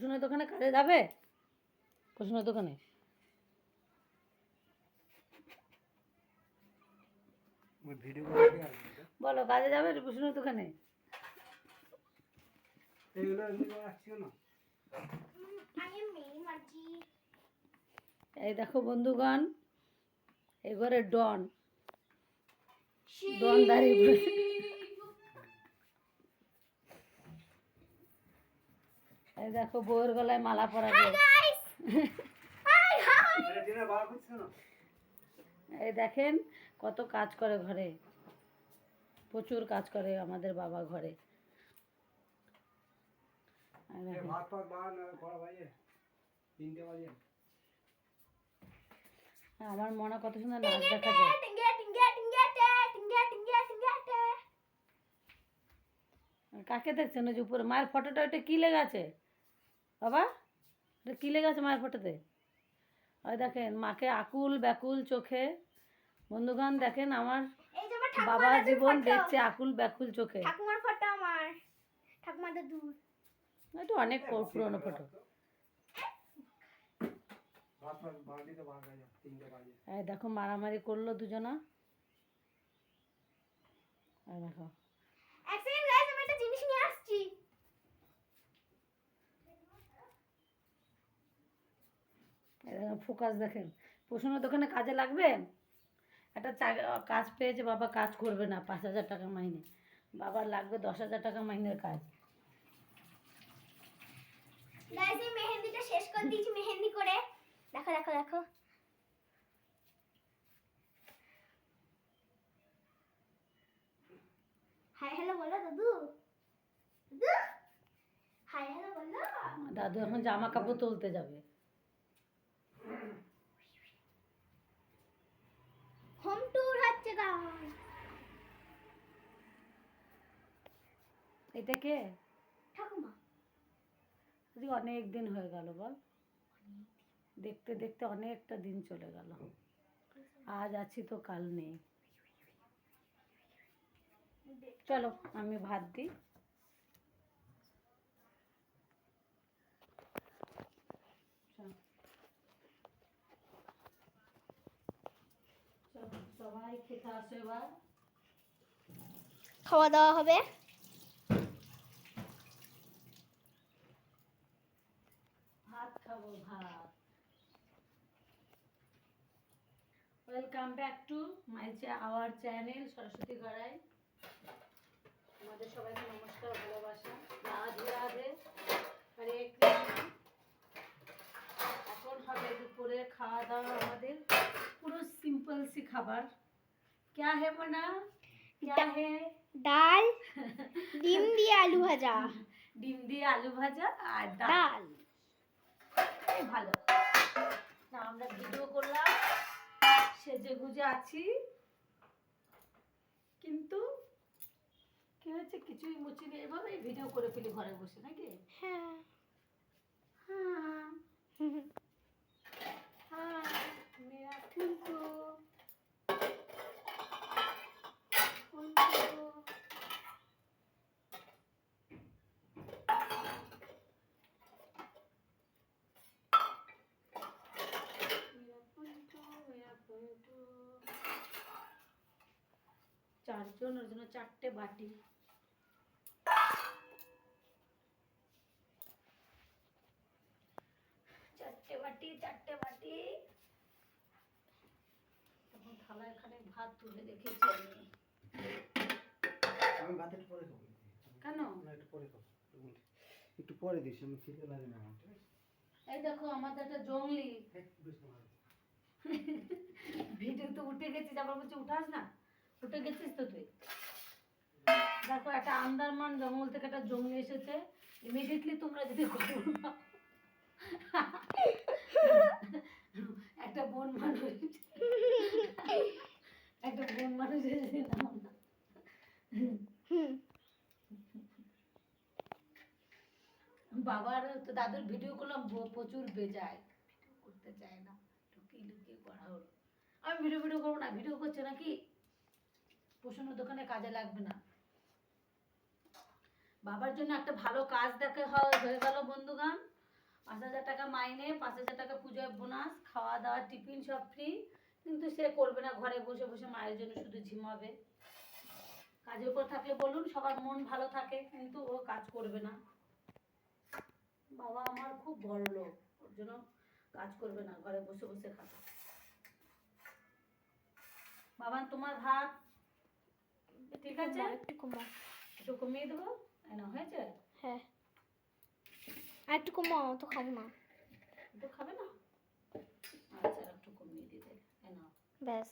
কুসুমের দোকানে কাজে যাবে? কুসুমের দোকানে? বলো কাজে যাবে কুসুমের দোকানে? এই দেখো বন্ধুগণ এই ঘরে ডন। ডন দাঁড়িয়ে পড়েছে। এই দেখো বউয়ের গলায় মালা পরাবে এই দেখেন কত কাজ করে ঘরে। প্রচুর কাজ করে আমাদের বাবা ঘরে। আমার মনে কত সুন্দর নাচ দেখা যায়। কাকে দেখছেন? ওই যে উপরে মায়ের ফটোটা ওইটা কী লেগে আছে? বাবা এটা কী লেগে আছে মায়ের ফটোতে? ওই দেখেন মাকে আকুল ব্যাকুল চোখে। বন্ধুগণ দেখেন আমার বাবা জীবন দেখছে আকুল ব্যাকুল চোখে। ঠাকুমার ফটো আমার। ঠাকুমার দাদু এটা অনেক পুরনো ফটো। দেখো মারামারি করল দুজনা। দেখো এক সেকেন্ড গাইস আমি একটা জিনিস নিয়ে আসছি এই দেখেন ফোকাস দেখেন। পশুনের দোকানে কাজে লাগবেন একটা কাজ পেয়েছে বাবা কাজ করবে না পাঁচ হাজার টাকা মাইনে। বাবার লাগবে দশ হাজার টাকা মাইনের কাজ। গাইস এই মেহেন্দিটা শেষ করে দিয়েছি মেহেন্দি করে। দেখো দেখো দেখো। হাই হ্যালো বলো দাদু। দাদু? হাই হ্যালো বলো। দাদু এখন জামা কাপড় তুলতে যাবে। হোম ট্যুর হচ্ছে এটা কে? ঠাকুমা। যদি অনেক দিন হয়ে গেল বল। দেখতে দেখতে অনেকটা দিন চলে গেল। আজ আছি তো কাল নেই। চলো আমি ভাত দিই চলো। চলো, সবাই খেতে আসো এবার। খাওয়া দাওয়া হবে? ভাত খাব ভাত। Welcome back to my our channel Saraswati Garai. আমাদের সবাইকে নমস্কার ভালোবাসা। রাধে রাধে। হরে কৃষ্ণ। এখন হবে দুপুরে খাওয়া দাওয়া আমাদের। পুরো সিম্পল সি খাবার। क्या है मना क्या डा- है ডাল ডিম দিয়ে আলু ভাজা ডিম দিয়ে আলু ভাজা আর ডাল ডাল এই ভালো না আমরা ভিডিও করলাম সেজে গুজে আছি কিন্তু কি হচ্ছে কিছুই মুছি নেই এভাবে ভিডিও করে ফেলি ঘরে বসে নাকি হ্যাঁ হ্যাঁ হ্যাঁ মেরা চারজন ওর জন্য চারটে বাটি। চারটে বাটি চারটে বাটি। তখন থালায় এখানে ভাত তুলে রেখেছি আমি। আমি ভাত একটু পরে খাব। কেন? না একটু পরে খাব একটু পরে দিস আমি লাগে না? এই দেখো আমাদের একটা জঙ্গলি। এই, ভিডিও তো উঠে গেছিস আবার বলছি উঠাস না। উঠে গেছিস তো তুই? দেখো, একটা আন্দারমান জঙ্গল থেকে একটা জঙ্গলি এসেছে। ইমিডিয়েটলি তোমরা যদি করো একটা বন মানুষ। একটা বন মানুষ এসে বাবার তো দাদুর ভিডিও করলাম প্রচুর বেজায়। করতে চায় না। লুকিয়ে লুকিয়ে করা হলো। আমি ভিডিও ভিডিও করব না ভিডিও করছে নাকি? পোষণের দোকানে কাজে লাগবে না। বাবার জন্য একটা ভালো কাজ দেখা হয়ে গেল বন্ধুগান পাঁচ হাজার টাকা মাইনে, পাঁচ হাজার টাকা পুজোয় বোনাস, খাওয়া দাওয়া, টিফিন সব ফ্রি কিন্তু সে করবে না, ঘরে বসে বসে মায়ের জন্য শুধু ঝিমাবে। কাজের উপর থাকলে বলুন, সবার মন ভালো থাকে, কিন্তু ও কাজ করবে না। বাবা আমার খুব বড় লোক, ওর জন্য কাজ করবে না, ঘরে বসে বসে খাবে। বাবা, তোমার ভাত? ঠিক আছে? একটু কমাও একটু কমিয়ে দেবো। নাও, হয়েছে? হ্যাঁ। আর একটু কমাও তো খাব না একটু খাবে না? আচ্ছা একটু কমিয়ে নাও ব্যাস।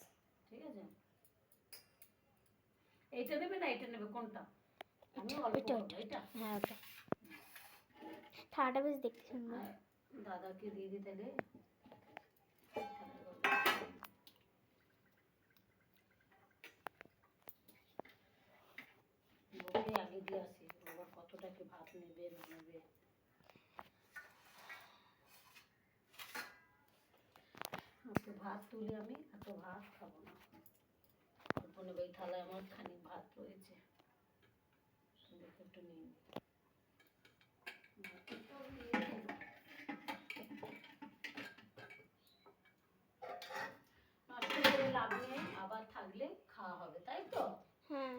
ঠিক আছে? এইটা নেবে না এটা নেবে কোনটা? আমি অল্প এটা, হ্যাঁ ওটা থালাটা বেশ দেখতে সুন্দর। দাদাকে দিয়ে দিতে বাবা কতটা কি ভাত নেবে? নেবে ভাত তুলি আমি, এত ভাত খাব না। অল্প নেবে থালায় আমার ভাত রয়েছে। একটু নিয়ে লাভ নেই আবার থাকলে খাওয়া হবে, তাই তো? হ্যাঁ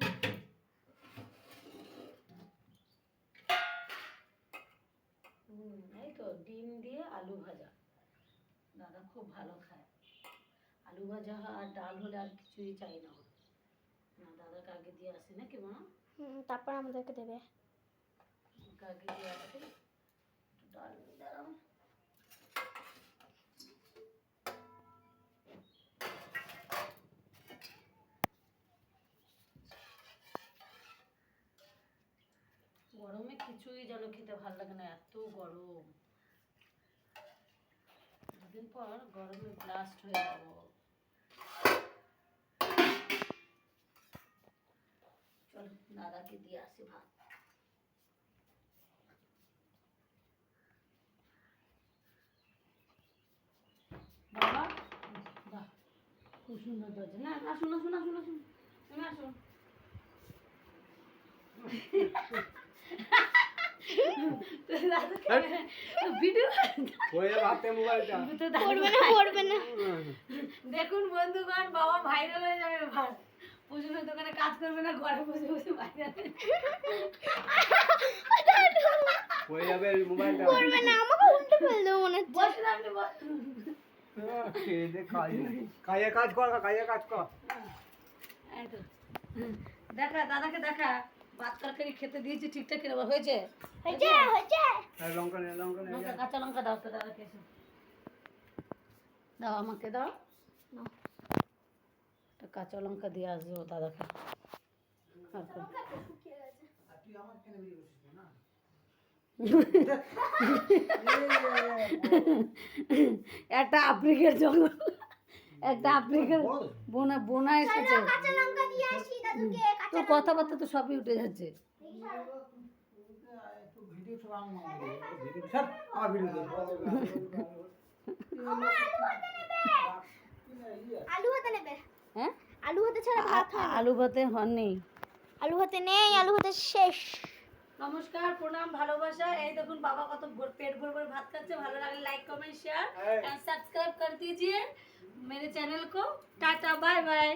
হুম এই তো ডিম দিয়ে আলু ভাজা। দাদা খুব ভালো খায়। আলু ভাজা আর ডাল হলে আর কিছুই চাই না। না দাদাকে আগে দিয়ে আসি নাকি মা? তারপর আমাদেরকে দেবে। আগে দিয়ে আসি? ডাল দাঁড়াও। গরমে কিছুই যেন খেতে ভালো লাগে না এত গরম। দুদিন পর গরমে ব্লাস্ট হয়ে যাব। দাদাকে দিয়ে আসি ভাত। বাহ, খুব সুন্দর দরজা। না না শোনো দেখুন বন্ধুগণ বাবা ভাইরাল হয়ে যাবে পুজোর দোকানে কাজ করবে না ঘরে বসে বসে হয়ে যাবে। মোবাইলটা না আমাকে উল্টে মনে হচ্ছে বসে কাজ কর কাজ কর। দেখা দাদাকে দেখা। ভাত তরকারি খেতে দিয়েছি ঠিকঠাক কিনা হয়েছে? হয়েছে হয়েছে? আর লঙ্কা নে লঙ্কা নে লঙ্কা কাঁচা লঙ্কা দাও তো দাদাকে এসে। দাও আমাকে দাও। একটা কাঁচা লঙ্কা দিয়ে আসব দাদাকে। বেরিয়ে বসিস না একটা আফ্রিকার জঙ্গল। একটা আফ্রিকার বোনা বোনা এসেছে। কাঁচা লঙ্কা দিয়ে আসি দাদুকে তো কথাবার্তা তো সবই উঠে যাচ্ছে ভিডিও সব আমার ভিডিও সব আমার ভিডিও আলু ভাতে নেবে হ্যাঁ আলু ভাতে ছাড়া ভাত হয় না। আলু ভাতে হন নেই আলু ভাতে নেই আলু ভাতে শেষ নমস্কার প্রণাম ভালোবাসা এই দেখুন বাবা কত ভোর পেট ভর ভর भात खाते ভালো লাগলে like comment share and subscribe कर दीजिए मेरे चैनल को टाटा बाय बाय